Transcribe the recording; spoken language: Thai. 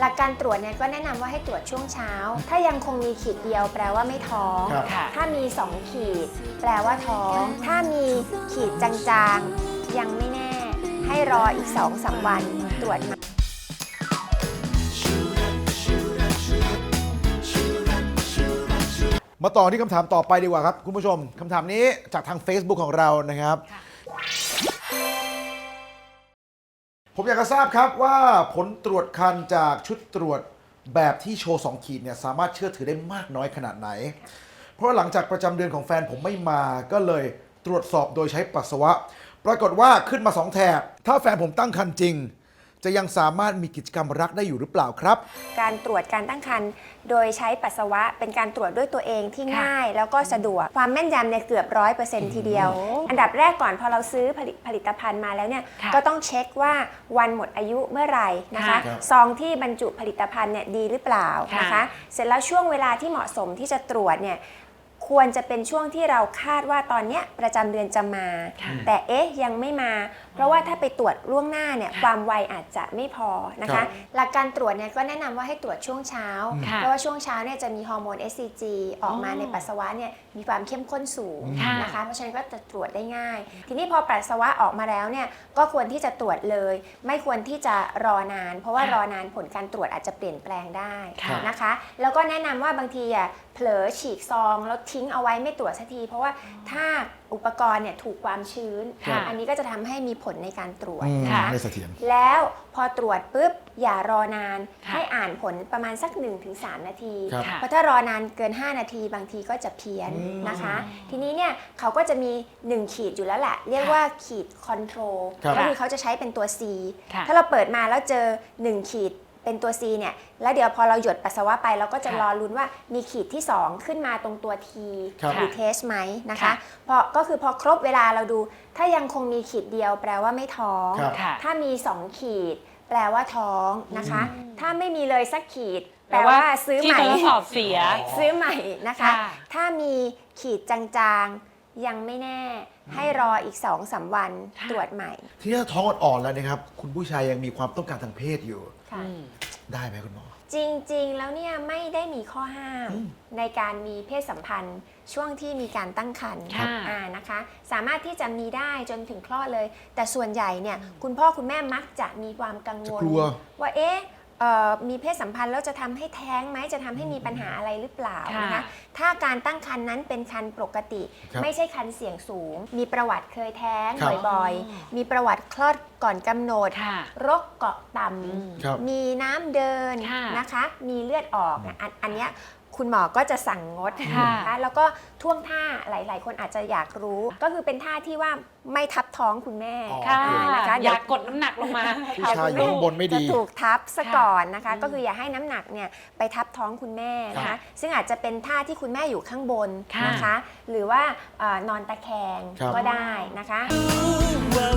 หลักการตรวจเนี่ยก็แนะนำว่าให้ตรวจช่วงเช้า ถ้ายังคงมีขีดเดียวแปลว่าไม่ท้องครับค่ะถ้ามี 2 ขีด แปลว่าท้อง ถ้ามีขีดจางๆ ยังไม่แน่ ให้รออีก2-3วันตรวจใหม่มาต่อที่คำถามต่อไปดีกว่าครับ คุณผู้ชมคำถามนี้จากทาง Facebook ของเรานะครับค่ะ ผมอยากจะทราบครับว่าผลตรวจคันจากชุดตรวจแบบที่โชว์2ขีดเนี่ยสามารถเชื่อถือได้มากน้อยขนาดไหน เพราะหลังจากประจำเดือนของแฟนผมไม่มาก็เลยตรวจสอบโดยใช้ปัสสาวะ ปรากฏว่าขึ้นมา 2 แถบ ถ้าแฟนผมตั้งคันจริง จะยังสามารถมีกิจกรรมรักได้อยู่หรือเปล่าครับ การตรวจการตั้งครรภ์โดยใช้ปัสสาวะเป็นการตรวจด้วยตัวเองที่ค่ะง่าย แล้วก็สะดวกความแม่นยำเนี่ยเกือบร้อยเปอร์เซ็นต์ทีเดียวโอ้อันดับแรกก่อนพอเราซื้อผลิตผลิตภัณฑ์มาแล้วเนี่ยค่ะก็ต้องเช็คว่าวันหมดอายุเมื่อไหร่นะคะครับซองที่บรรจุผลิตภัณฑ์เนี่ยดีหรือเปล่าค่ะ นะคะ เสร็จแล้วช่วงเวลาที่เหมาะสมที่จะตรวจเนี่ย ควรจะเป็นช่วงที่เราคาดว่าตอนเนี้ยประจำเดือนจะมาค่ะแต่เอ๊ะยังไม่มา เพราะว่าถ้าไปตรวจล่วงหน้าเนี่ยค่ะความไวอาจจะไม่พอนะครัคะ บหลักการตรวจเนี่ยก็แนะนำว่าให้ตรวจช่วงเช้า ค่ะเพราะว่าช่วงเช้าเนี่ยจะมีฮอร์โมน SCG ออกมาอ๋อในปัสสาวะเนี่ยมีความเข้มข้นสูงค่ะ นะคะเพราะฉะนั้นก็จะตรวจได้ง่าย ทีนี้พอปัสสาวะออกมาแล้วเนี่ยก็ควรที่จะตรวจเลย ไม่ควรที่จะรอนาน เพราะว่าค่ะรอนานผลการตรวจอาจจะเปลี่ยนแปลงได้ ค่ะ นะคะแล้วก็แนะนำว่าบางทีอะเผลอฉีกซองแล้วทิ้งเอาไว้ไม่ตรวจสักที เพราะว่าถ้าอุปกรณ์เนี่ยถูกความชื้น ค่ะอันนี้ก็จะทำให้มีผลในการตรวจอืมนะคะ ไม่เสถียร แล้วพอตรวจปุ๊บอย่ารอนานค่ะให้อ่านผลประมาณสัก 1-3 นาที ครับ ค่ะเพราะถ้ารอนานเกิน 5 นาทีบางทีก็จะเพี้ยนอืม นะคะ ทีนี้เนี่ยเขาก็จะมี 1 ขีดอยู่แล้วแหละ เรียกว่าขีดคอนโทรลครับ ก็คือเขาจะใช้เป็นตัว C ค่ะ ถ้าเราเปิดมาแล้วเจอ 1 ขีด เป็นตัว C เนี่ยแล้วเดี๋ยวพอเราหยดปัสสาวะไปเราก็จะค่ะรอลุ้นว่ามีขีดที่ 2 ขึ้นมาตรงตัว T ครับหรือเทสไหมนะคะค่ะ พอก็คือพอครบเวลาเราดู ถ้ายังคงมีขีดเดียวแปลว่าไม่ท้อง ครับ ค่ะ ถ้ามี 2 ขีด แปลว่าท้องนะคะ ถ้าไม่มีเลยสักขีด แปแปลลว่าว่าซื้อที่ใหม่ ทดสอบเสีย ซื้อใหม่นะคะ ค่ะ ถ้ามีขีดจางๆ ยังไม่แน่ ให้รออีก2-3วันค่ะตรวจใหม่ที่ถ้าท้องอ่อนๆแล้วนะครับ คุณผู้ชายยังมีความต้องการทางเพศอยู่ ค่ะ อืม ได้ไหมคุณหมอ จริงๆ แล้วเนี่ยไม่ได้มีข้อห้ามอืมในการมีเพศสัมพันธ์ช่วงที่มีการตั้งครรภ์ค่ะอ่านะคะ สามารถที่จะมีได้จนถึงคลอดเลย แต่ส่วนใหญ่เนี่ยคุณพ่อคุณแม่มักจะมีความกังวล จะกลัวว่าเอ๊ะ เอ่อมีเพศสัมพันธ์แล้วจะทำให้แท้งไหมจะทำให้มีปัญหาอะไรหรือเปล่าค่ะนะคะถ้าการตั้งครรภ์นั้นเป็นครรภ์ปกติ ครับไม่ใช่ครรภ์เสี่ยงสูง มีประวัติเคยแท้งครับบ่อยๆมีประวัติคลอดก่อนกำหนด ค่ะรกเกาะต่อืมครับำมีน้ำเดินค่ะนะคะ มีเลือดออกอะอันอันเนี้ย คุณหมอก็จะสั่งงดค่ะนะคะแล้วก็ท่วงท่าหลาย ๆ คนอาจจะอยากรู้ ก็คือเป็นท่าที่ว่าไม่ทับท้องคุณแม่อ๋อค่ะนะคะอเดี๋ยวยากกดน้ำหนักลงมาผู้ชายอยู่ข้างบนไม่ดีจะถูกทับซะค่ะก่อนนะคะอืมก็คืออย่าให้น้ำหนักเนี่ยไปทับท้องคุณแม่นะค่ะคะ ซึ่งอาจจะเป็นท่าที่คุณแม่อยู่ข้างบนค่ะนะคะ หรือว่าเอ่อนอนตะแคงครับก็ได้นะคะรู้